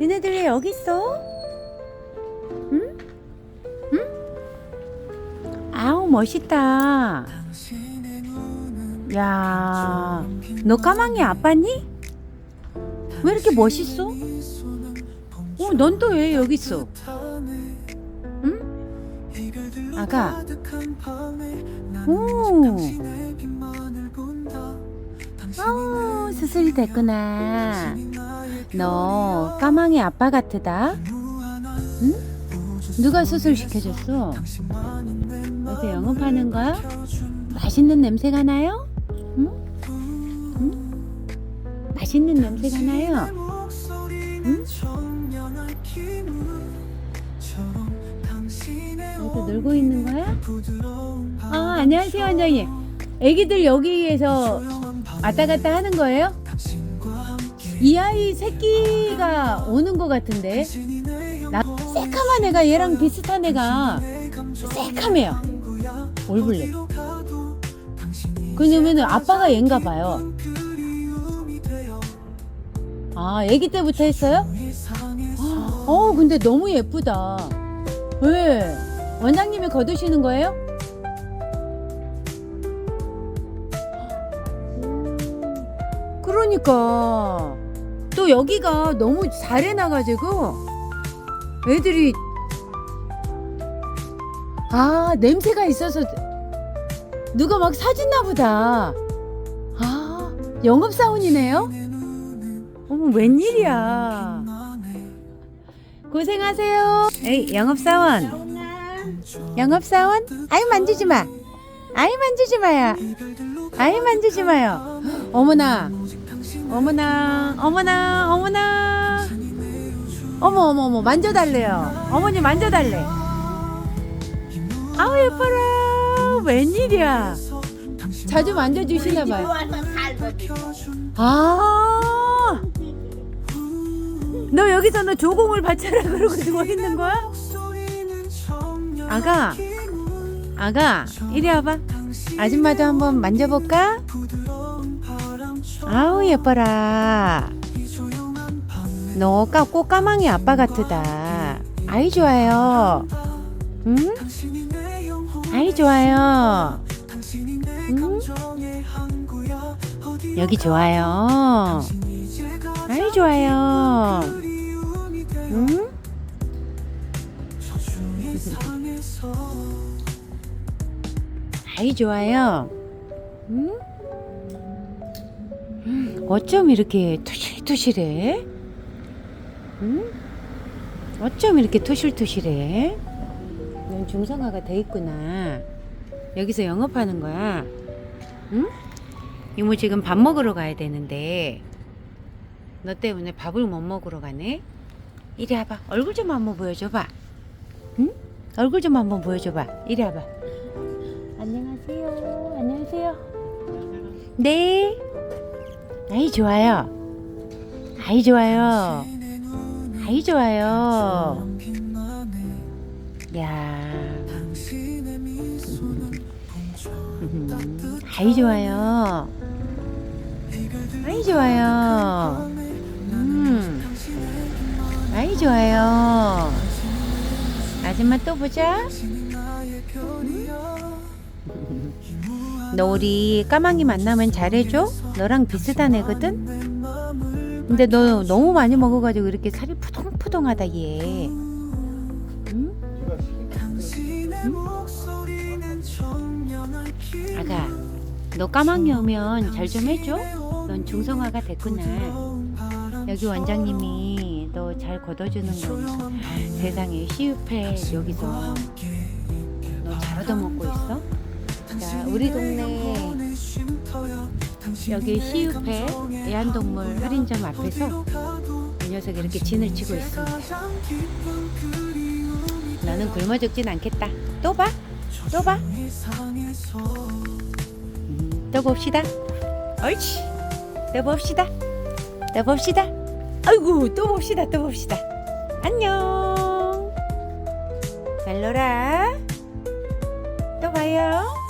얘네들 왜 여기 있어? 응? 응? 아우 멋있다. 야, 너 까망이 아빠니? 왜 이렇게 멋있어? 어, 넌 또 왜 여기 있어? 응? 아가. 오. 아우, 수술이 됐구나. 너 까망이 아빠 같으다. 응? 누가 수술 시켜줬어? 어제 영업하는 거야? 맛있는 냄새가 나요? 응? 응? 맛있는 냄새가 나요? 응? 여기서 놀고 있는 거야? 아, 안녕하세요, 원장님. 애기들 여기에서 왔다 갔다 하는 거예요? 이 아이 새끼가 오는 것 같은데. 나 새카만 애가 얘랑 비슷한 애가 새카매요. 올블랙. 그러면 아빠가 얘인가 봐요. 아, 애기 때부터 했어요? 어, 근데 너무 예쁘다. 왜? 원장님이 거두시는 거예요? 그러니까 또 여기가 너무 잘 해놔가지고 애들이 아 냄새가 있어서 누가 막 사줬나 보다. 아 영업사원이네요? 어머 웬일이야. 고생하세요. 에이 영업사원. 영업사원? 아유 만지지 마. 아유 만지지 마요. 아유 만지지 마요. 어머나 어머나 어머나 어머나. 어머 어머 어머 만져달래요. 어머니 만져달래. 아우 예뻐라. 웬일이야. 자주 만져주시나 봐요. 아, 너 여기서 너 조공을 받쳐라 그러고 누워 있는 거야? 아가, 아가, 이리 와봐. 아줌마도 한번 만져볼까? 아우 예뻐라. 너 까, 꼭 까망이 아빠 같으다. 아이 좋아요. 응? 아이 좋아요. 응? 여기 좋아요. 아이 좋아요. 응? 아이 좋아요. 응? 어쩜 이렇게 투실투실해? 응? 어쩜 이렇게 투실투실해? 넌 중성화가 돼 있구나. 여기서 영업하는 거야. 응? 이모 지금 밥 먹으러 가야 되는데 너 때문에 밥을 못 먹으러 가네. 이리 와봐. 얼굴 좀 한번 보여줘봐. 응? 얼굴 좀 한번 보여줘봐. 이리 와봐. 안녕하세요. 안녕하세요. 네. 아이 좋아요. 아이 좋아요. 아이 좋아요. 야. 아이 좋아요. 아이 좋아요. 음. 아이 좋아요. 아줌마 또 보자. 너 우리 까망이 만나면 잘해줘? 너랑 비슷한 애거든? 근데 너 너무 많이 먹어가지고 이렇게 살이 푸동푸동하다 얘. 응? 아가, 너 까망이 오면 잘 좀 해줘? 넌 중성화가 됐구나. 여기 원장님이 너 잘 걷어주는 거니까 세상에 시유패 여기서 너 잘 얻어먹고? 자, 우리 동네 여기 시유패 애완동물 할인점 앞에서 이 녀석이 이렇게 진을 치고 있습니다. 너는 굶어 죽진 않겠다. 또 봐? 또 봐? 음, 또 봅시다. 옳지. 또 봅시다. 또 봅시다. 아이고, 또 봅시다. 또 봅시다. 안녕. 잘 놀아. 또 봐요.